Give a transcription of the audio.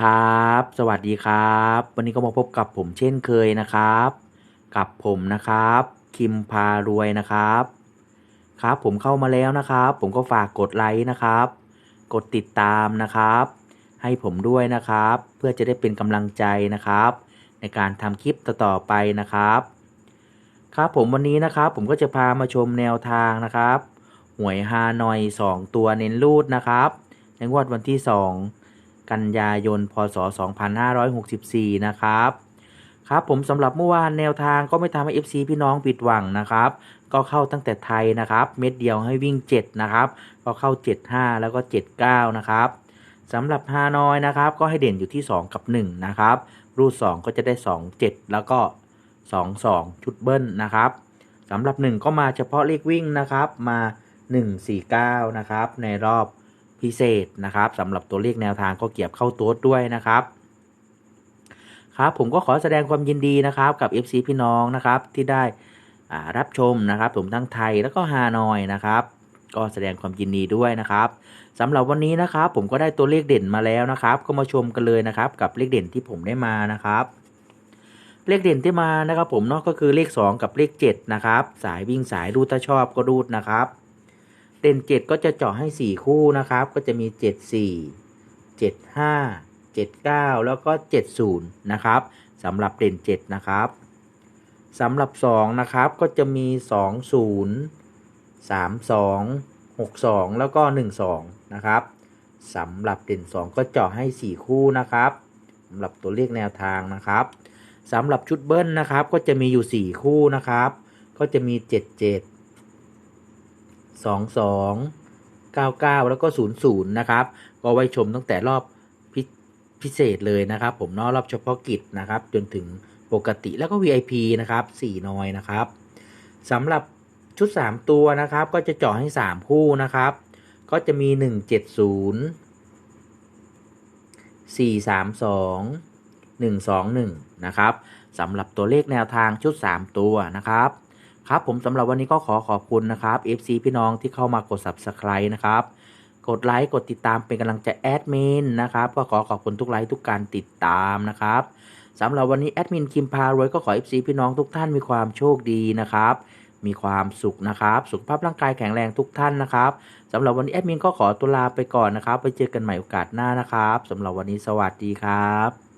ครับ สวัสดีครับ วันนี้ก็มาพบกับผมเช่นเคยนะครับ กับผมนะครับ คิมพารวยนะครับ ครับผมเข้ามาแล้วนะครับ ผมก็ฝากกดไลค์นะครับ กดติดตามนะครับ ให้ผมด้วยนะครับ เพื่อจะได้เป็นกำลังใจนะครับ ในการทำคลิปต่อๆไปนะครับ ครับผมวันนี้นะครับ ผมก็จะพามาชมแนวทางนะครับ หวยฮานอย 2 ตัวเน้นรูดนะครับในงวดวันที่ 2 กันยายน พศ 2564 นะครับ ครับผมสำหรับเมื่อวานแนวทางก็ไม่ทำให้ FC พี่น้องผิดหวังนะครับ ก็เข้าตั้งแต่ไทยนะครับ เม็ดเดียวให้วิ่ง 7 นะครับ ก็เข้า 75 แล้วก็ 79 นะครับสำหรับฮานอยนะครับ ก็ให้เด่นอยู่ที่ 2 กับ 1 นะครับ รูด 2 ก็จะได้ 2 7 แล้วก็ 2 2 ชุดเบิ้ลนะครับสำหรับ 1 ก็มาเฉพาะเลขวิ่งนะครับมา 149 นะครับ ในรอบ พิเศษนะครับสำหรับตัวเลขแนวทางก็เกียบเข้าตัวด้วยนะครับครับผมก็ขอแสดงความยินดีนะครับกับ FC พี่น้องนะครับที่ได้รับชมนะครับผมทั้งไทยแล้วก็ฮานอยนะครับก็แสดงความยินดีด้วยนะครับสำหรับวันนี้นะครับ ผมก็ได้ตัวเลขเด่นมาแล้วนะครับ ก็มาชมกันเลยนะครับ กับเลขเด่นที่ผมได้มานะครับ เลขเด่นที่มานะครับ ผมเนาะก็คือเลข 2 กับเลข7นะครับสายวิ่งสายรูดถ้าชอบก็รูดนะครับ เด่น7ก็จะเจาะให้4คู่นะครับ ก็จะมี7 4 7 5 7 9แล้วก็70นย์นะครับสำหรับเด่น7นะครับสำหรับ2นะครับก็จะมี2 0 3 2 6 2แล้วก็1 2นะครับสำหรับเด่น2ก็เจาะให้4คู่นะครับสำหรับตัวเลขแนวทางนะครับสำหรับชุดเบิ้ลนะครับก็จะมีอยู่4คู่นะครับ ก็จะมี7 7 2 2 9 9 แล้วก็ 0 0 นะครับ ก็ไว้ชมตั้งแต่รอบพิพิเศษเลยนะครับ ผมเนอกรอบเฉพาะกิจนะครับ จนถึงปกติแล้วก็ VIP นะครับ4นอยนะครับสำหรับชุด 3 ตัวนะครับ ก็จะเจาะให้ 3 คู่นะครับ ก็จะมี 1 7 0 4 3 2 1 2 1 นะครับสำหรับตัวเลขแนวทางชุด 3 ตัวนะครับ ครับผมสำหรับวันนี้ก็ขอขอบคุณนะครับ FC พี่น้องที่เข้ามากด Subscribe นะครับ กดไลค์กดติดตามเป็นกำลังใจแอดมินนะครับ ก็ขอขอบคุณทุกไลค์ทุกการติดตามนะครับสำหรับวันนี้แอดมินคิมพารวยก็ขอ FC พี่น้องทุกท่านมีความโชคดีนะครับ มีความสุขนะครับ สุขภาพร่างกายแข็งแรงทุกท่านนะครับสำหรับวันนี้แอดมินก็ขอตัวลาไปก่อนนะครับไว้เจอกันใหม่โอกาสหน้านะครับสำหรับวันนี้สวัสดีครับ